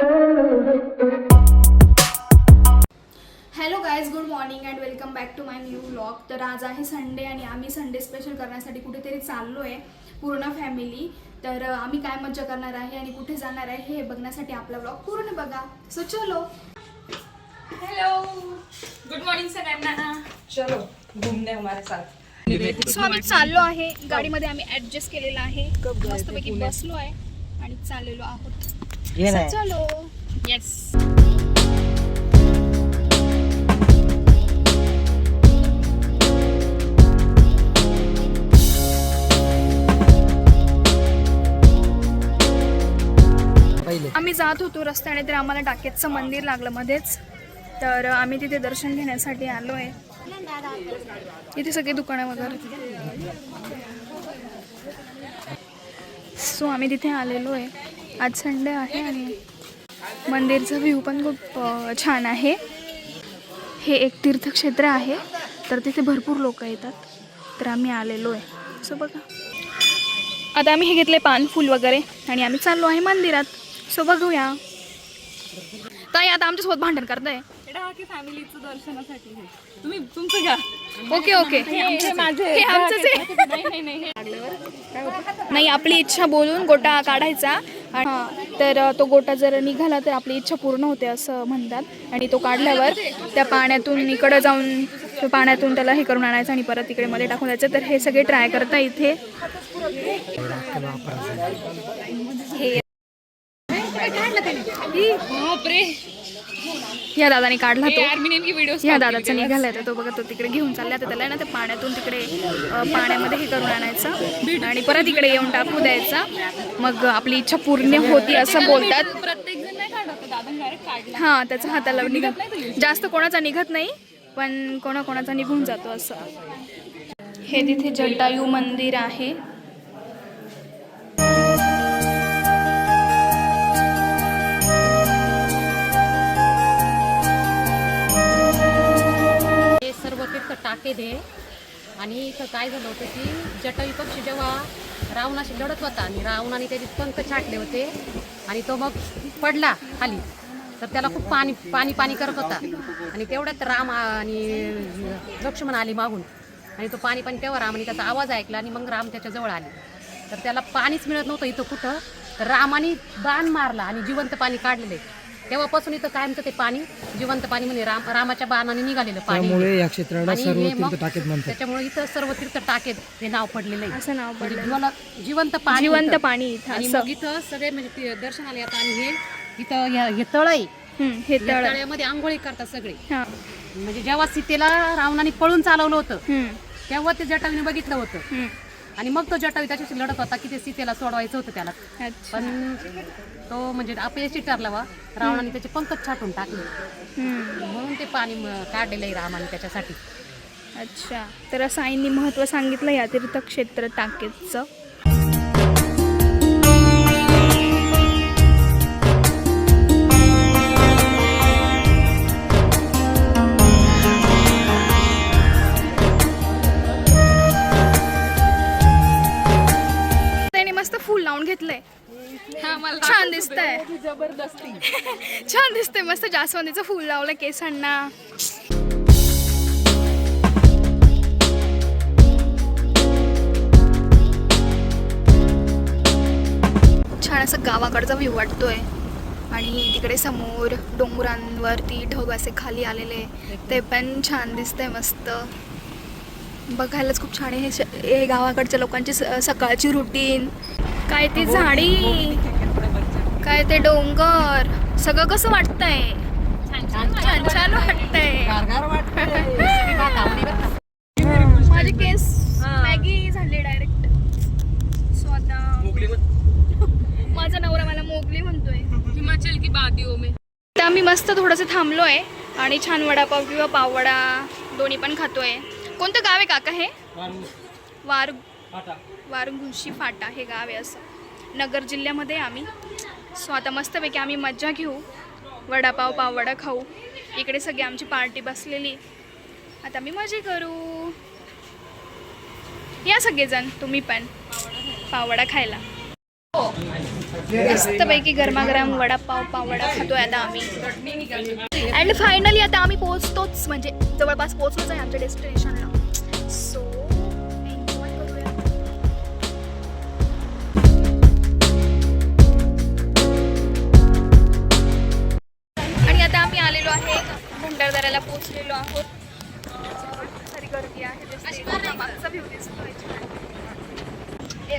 Hello guys good morning and welcome back to my new vlog तर आज आहे Sunday आणि आम्ही संडे स्पेशल करण्यासाठी कुठेतरी चाललो आहे पूर्ण फॅमिली तर आम्ही काय मज्जा करणार आहे आणि कुठे जाणार आहे हे बघण्यासाठी आपला व्लॉग पूर्ण बघा. सो चलो. हेलो गुड मॉर्निंग सगळ्यांना. चलो घूमने हमारे साथ. सो आम्ही चाललो आहे. गाडीमध्ये आम्ही ऍडजस्ट केलेला आहे. मस्तपैकी बसलो आहे आणि चाललेलो आहोत. ये So, चलो. येस पहिले. आम्ही जात होतो रस्त्याने तर आम्हाला टाकेतचं मंदिर लागलं मध्येच. तर आम्ही तिथे दर्शन घेण्यासाठी आलो आहे इथे सगळी दुकानं वगैरे. सो आम्ही तिथे आलेलो आहे आज संडे आहे आणि मंदिरचा व्ह्यू पण खूप छान आहे. हे एक तीर्थक्षेत्र आहे तर तिथे भरपूर लोक येतात तर आम्ही आलेलो आहे. सो बघा. आता आम्ही हे घेतले पान फूल वगैरे आणि आम्ही चाललो आहे मंदिरात. सो बघूया. ताई आता आमच्यासोबत भांडण करताय? फॅमिलीचं दर्शनासाठी. तुम्ही तुमचं घ्या. Okay okay. हे माझे आमचंच आहे. नाही नाही नाही. नाही आपली इच्छा बोलून गोटा काढायचा. तर तो गोटा जर निघाला तर आपली इच्छा पूर्ण होते असं म्हणतात. आणि तो काढल्यावर त्या पाण्यातून इकडं जाऊन तो पाण्यातून त्याला हे करून आणायचं आणि परत इकडे मध्ये टाकून द्यायचं. तर हे सगळे ट्राय करता इथे. हे. बापरे. या दादाने काढला तो. या दादाचा निघालाय तर तो बघा तो तिकडे घेऊन चालला तर त्याला ना ते पाण्यातून तिकडे पाण्यामध्ये हे करून आणायचं. आणि परत इकडे येऊन टाकू द्यायचा. मग आपली इच्छा पूर्ण होती असं बोलतात. हां त्याचा हाताला निघत जास्त कोणाचा निघत नाही पण कोणाकोणाचा निघून जातो असं. हे तिथे जटायू मंदिर आहे. सर्व टाके दे. आणि इथं काय झालं होतं की जटायू पक्षी जेव्हा रावणाशी लढत होता आणि रावणाने त्याचे पंख छाटले होते आणि तो मग पडला खाली तर त्याला खूप पाणी पाणी पाणी करत होता. आणि तेवढ्यात राम आणि लक्ष्मण आले मागून. आणि तो पाणी पाणी तेव्हा रामाने त्याचा आवाज ऐकला आणि मग राम त्याच्याजवळ आले. तर त्याला पाणीच मिळत नव्हतं इथं कुठं. तर रामाने बाण मारला आणि जिवंत पाणी काढलेले. तेव्हापासून इथं कायमचं ते पाणी जिवंत पाणी म्हणजे राम रामाच्या बाणाने निघालेलं पाणी. त्यामुळे या क्षेत्राला आणि सर्व हे मग तीर्थ टाकेत म्हणतात. त्याच्यामुळे इथं सर्व तीर्थ टाकेत हे नाव पडलेलं आहे. असं नाव म्हणजे पडलं. जिवंत जिवंत पाणी जिवंत इथं. पाणी इथं आणि असं. मग इथं सगळे म्हणजे ते दर्शनाला येतात आणि हे इथं ह्या- हे तळ आहे. हम्म, हे या तळ. तळ्यामध्ये आंघोळी करतात सगळे. हां. म्हणजे जेव्हा सीतेला रावणाने पळून चालवलं होतं हम्म, तेव्हा ते जटावीने बघितलं होतं. हम्म. आणि मग तो जटावी त्याच्याशी लढत होता की ते सीतेला सोडवायचं होतं त्याला. अच्छा. पण तो म्हणजे अपयशी ठरला वा रावणाने त्याचे पंकज छाटून टाकले. हम्म. म्हणून ते पाणी म- काढलेलं आहे रामाने त्याच्यासाठी. अच्छा. तर असं आईंनी महत्त्व सांगितलं या तीर्थक्षेत्र टाकेचं. जबरदस्ती. छान दिसतंय मस्त जास्वंदीचं फुल लावलं केसांना. छान असं गावाकडचा व्ह्यू वाटतोय. आणि तिकडे समोर डोंगरांवरती ढग असे खाली आलेले ते पण छान दिसतंय मस्त. बघायलाच खूप छान आहे. हे हे गावाकडच्या लोकांची सकाळची रुटीन काय ती झाडी? काय ते डोंगर सगळं कसं वाटतंय? छान छान वाटतंय. माझे केस मॅगी झाले डायरेक्ट. सो आता माझा नवरा मला मोगली म्हणतोय. हिमाचल की वादियों में. तर आम्ही मस्त थोडंसं थांबलोय आणि छान वडापाव किंवा पाववडा दोन्ही पण खातोय. कोणतं गाव आहे काका हे? वार वारघुशी फाटा. हे गाव आहे असं. नगर जिल्ह्यामध्ये आम्ही. सो आता मस्तपैकी आम्ही मज्जा घेऊ. वडापाव पाववडा खाऊ. इकडे सगळी आमची पार्टी बसलेली. आता मी मजे करू. या सगळेजण तुम्ही पण. पाववडा खायला. मस्तपैकी गरमागरम वडापाव पावडा खातोय आता आम्ही. अँड फायनली आता आम्ही पोहोचतोच म्हणजे जवळपास पोहोचलोच आहे आमच्या डेस्टिनेशनला बाजाराला पोहोचलेलो आहोत. सारी गर्दी आहे मागचा व्ह्यू दिसतोय.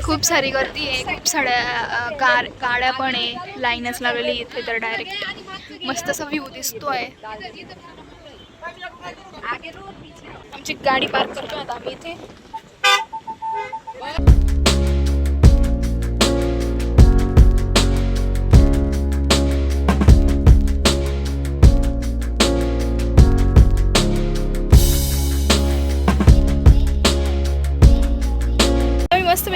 खूप सारी गर्दी आहे खूप साड्या कार गाड्या पण आहे. लाईनच लावलेली इथे तर डायरेक्ट मस्त असा व्ह्यू दिसतोय. आमची गाडी पार्क करतो आता आम्ही इथे.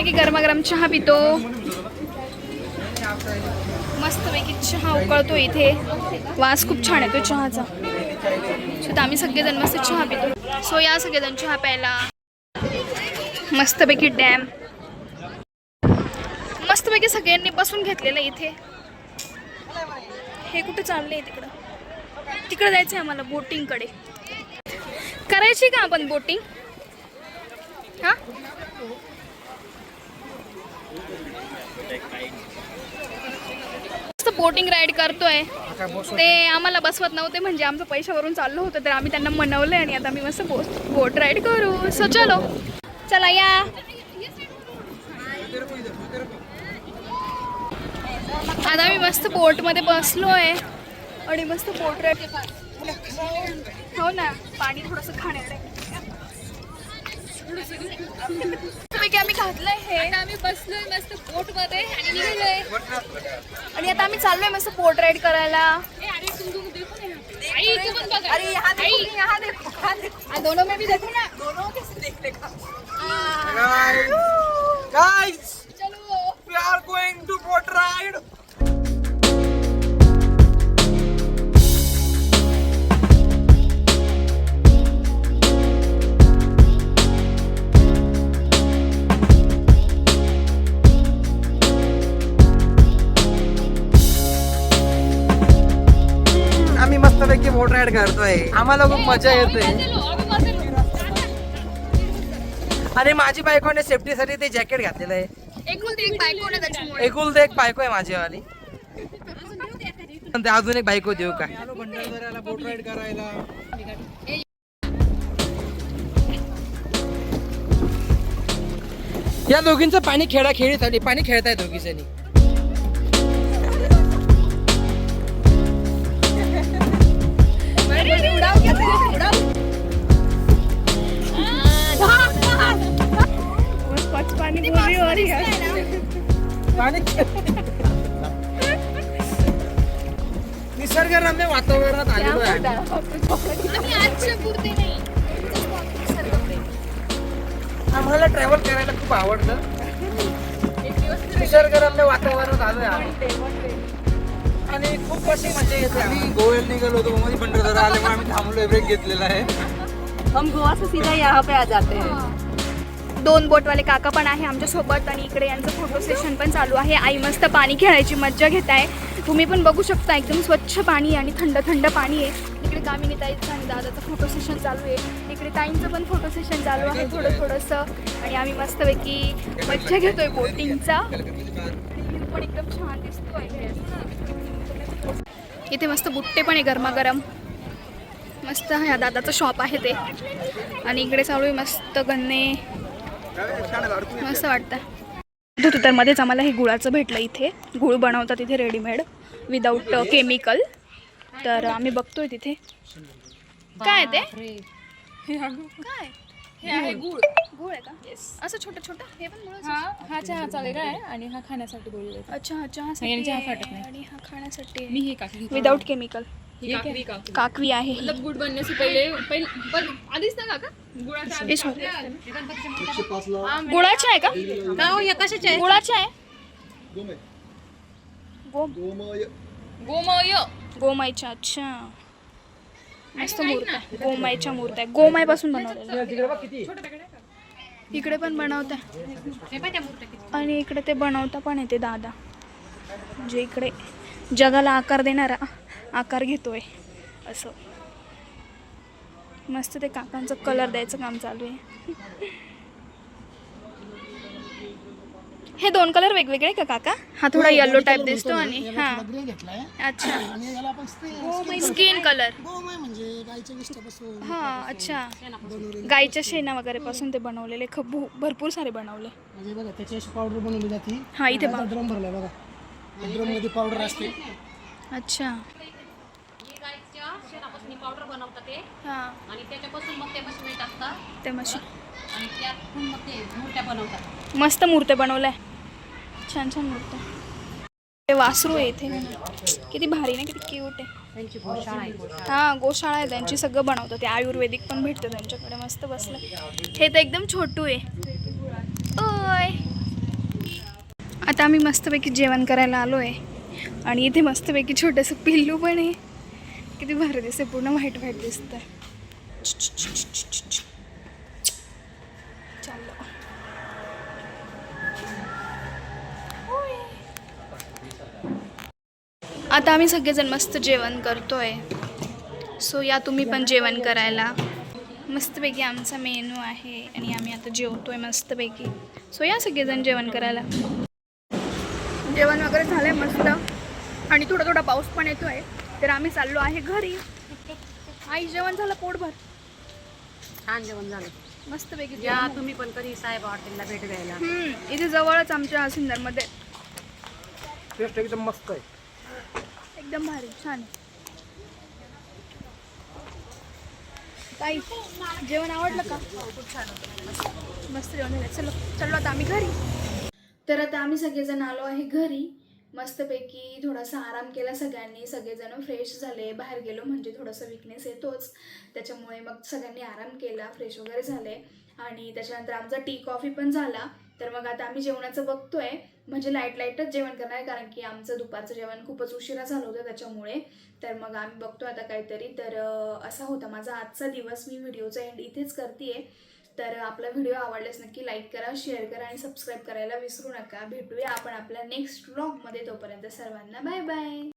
मस्तपैकी गरमागरम चहा पितो. मस्तपैकी चहा उकळतो इथे. वास खूप छान येतो चहाचा. सो आम्ही सगळेजण मस्त चहा पितो. सो या सगळेजण चहा प्यायला. मस्तपैकी डॅम. मस्तपैकी सगळ्यांनी बसून घेतलेलं इथे. हे कुठे चाललंय तिकडं? तिकडं जायचं आहे आम्हाला बोटिंगकडे. करायची का आपण बोटिंग? हां? बोटिंग राईड करतोय. ते आम्हाला बसवत नव्हते म्हणजे आमचं पैशावरून चाललं होतं तर आम्ही त्यांना मनवलंय आणि आता आम्ही मस्त बोट बोट राईड करू. सो चलो. चला या. आता आम्ही मस्त बोटमध्ये बसलोय. आणि मस्त बोट राईड हो ना पाणी थोडंसं खाण्याकडे पैकी आम्ही घातलंय हे. आम्ही बसलोय मस्त बोटमध्ये आणि निघालोय. आणि आता आम्ही चाललोय मस्त बोट राईड करायला. अरे यहाँ देखो, यहाँ देखो, यहाँ देखो. हाँ, दोनों में भी देखो ना दोनों कैसे देख लेगा Guys, चलो. We are going to boat ride. Boat ride करतोय. आम्हाला खूप मजा येते. आणि माझी बायकोने सेफ्टीसाठी ते जॅकेट घातलेलं आहे. एकूण ते एक बायको ना त्याच्यामुळे एकुलते एक बायको आहे माझी वाली पण ते अजून एक बायको देऊ का? बोट राईड करायला या दोघींचं पाणी खेळा खेळीसाठी पाणी खेळताय दोघीजणी. पाणी पाणी निसर्गरम्य वातावरणात आलेलो आहे आम्हाला ट्रॅव्हल करायला खूप आवडतं निसर्गरम्य वातावरणात आलोय आम्ही. आणि खूप अशी मजा येते आम्ही गोव्याला निघालो होतो मध्ये पंढरपूर आल्यामुळे आम्ही थांबलोय ब्रेक घेतलेला आहे. हम गोवा से सीधा यहाँ पे आ जाते हैं. दोन बोटवाले काका पण आहे आमच्यासोबत आणि इकडे यांचं फोटो सेशन पण चालू आहे. आई मस्त पाणी खेळायची मज्जा घेत आहे. तुम्ही पण बघू शकता एकदम स्वच्छ पाणी आहे आणि थंड थंड पाणी आहे. इकडे कामिनी ताईचं आणि दादाचं फोटो सेशन चालू आहे. इकडे ताईंचं पण फोटो सेशन चालू आहे थोडं थोडंसं आणि आम्ही मस्तपैकी मज्जा घेतोय बोटिंगचा पण एकदम छान दिसतोय. इथे मस्त बुट्टे पण आहे गरमागरम. मस्त ह्या दादाचं शॉप आहे ते. आणि इकडे चालू आहे मस्त गन्ने. मस्त वाटतं दूध तर मध्येच आम्हाला हे गुळाचं भेटलं इथे. गुळ बनवतात इथे रेडीमेड विदाऊट केमिकल तर आम्ही बघतोय तिथे. काय ते. काय? हे आहे गुळ. गुळ. आहे का? असं छोटं छोटं हे पण गुळच हा हा चहाचा वेगळा आहे आणि हा खाण्यासाठी बोलले अच्छा हा चहा. आणि हा खाण्यासाठी. मी हे विदाऊट केमिकल काकवी आहे ही. मतलब गुड बनने से पहिले पहिले पण आधीच ना काका? गुळाचा हे sorry. गुळाची आहे का? का हो, या कशाचे आहे? गुळाची आहे. गोम गोमय. गोमाईच्या अच्छा. मस्त मूर्त आहे. गोमाईच्या मूर्त आहे. गोमाईपासून बनवलेलं इकडे पण बनवता. आणि इकडे ते बनवता पण येते दादा. जे इकडे जगाला आकार देणारा आकार घेतोय असं. मस्त ते काकांचं कलर द्यायचं काम चालू आहे. हे दोन कलर वेगवेगळे का काका? हा थोडा येलो टाईप दिसतो आणि हा. अच्छा. आणि याला आपण स्टे- स्किन कलर म्हणजे हा अच्छा. गाईच्या शेणा वगैरे पासून ते बनवलेले. खूप भरपूर सारे बनवले. म्हणजे पावडर बनवली जाते. हा इथे बघ. ड्रम भरलाय बघा. ड्रममध्ये पावडर असते. अच्छा. ही पावडर बनवतात ते. हा. आणि त्याच्यापासून मग ते मशीन टाकतात ते मशी आणि त्यातून मग ते मूर्त्या बनवतात. मस्त मूर्ती बनवलाय. छान छान मूर्ती ते वासरू आहे इथे. किती भारी ना किती क्यूट आहे. त्यांची गोशाळा आहे. हा गोशाळा आहे. त्यांची सगळं बनवतं ते आयुर्वेदिक पण भेटतं त्यांच्याकडे. मस्त बसलं. हे तर एकदम छोटू आहे. ओय. आता आम्ही मस्तपैकी जेवण करायला आलो आहे आणि इथे मस्तपैकी छोटंसं पिल्लू पण आहे. किती भारी दिसते पूर्ण व्हाईट व्हाईट दिसतं आहे आता आम्ही सगळेजण मस्त जेवण करतोय. सो या तुम्ही पण जेवण करायला. मस्तपैकी आमचा मेनू आहे आणि आम्ही आता जेवतोय मस्तपैकी. सो या सगळेजण जेवण करायला. जेवण वगैरे झालंय मस्त. आणि थोडा थोडा पाऊस पण येतोय. तर आम्ही चाललो आहे घरी. आई जेवण झालं पोटभर? छान जेवण झालं. मस्तपैकी या जेवण. झालं. तुम्ही पण कधी साहेब हॉटेलला भेट द्यायला हम्म, इथे जवळच आमच्या सिन्नरमध्ये. टेस्ट एकदम मस्त आहे. एकदम भारी छान ताई जेवण आवडलं का? खूप छान होतं मस्त जेवण झालं. चलो चलो आता आम्ही घरी. तर आता आम्ही सगळेजण आलो आहे घरी. मस्तपैकी थोडासा आराम केला सगळ्यांनी. सगळेजण फ्रेश झाले. बाहेर गेलो म्हणजे थोडासा विकनेस येतोच. त्याच्यामुळे मग सगळ्यांनी आराम केला फ्रेश वगैरे झाले. आणि त्याच्यानंतर आमचा टी कॉफी पण झाला. तर मग आता आम्ही जेवणाचं बघतोय. म्हणजे लाइट लाईटच जेवण करणार आहे. कारण की आमचं दुपारचं जेवण खूपच उशिरा झालं होतं त्याच्यामुळे. तर मग आम्ही बघतो आता काहीतरी. तर असा होता माझा आजचा दिवस. मी व्हिडिओचा एंड इथेच करते आहे तर आपला व्हिडिओ आवडल्यास नक्की लाईक करा शेअर करा आणि सबस्क्राईब करायला विसरू नका. भेटूया आपण आपल्या नेक्स्ट व्लॉगमध्ये तोपर्यंत सर्वांना. Bye bye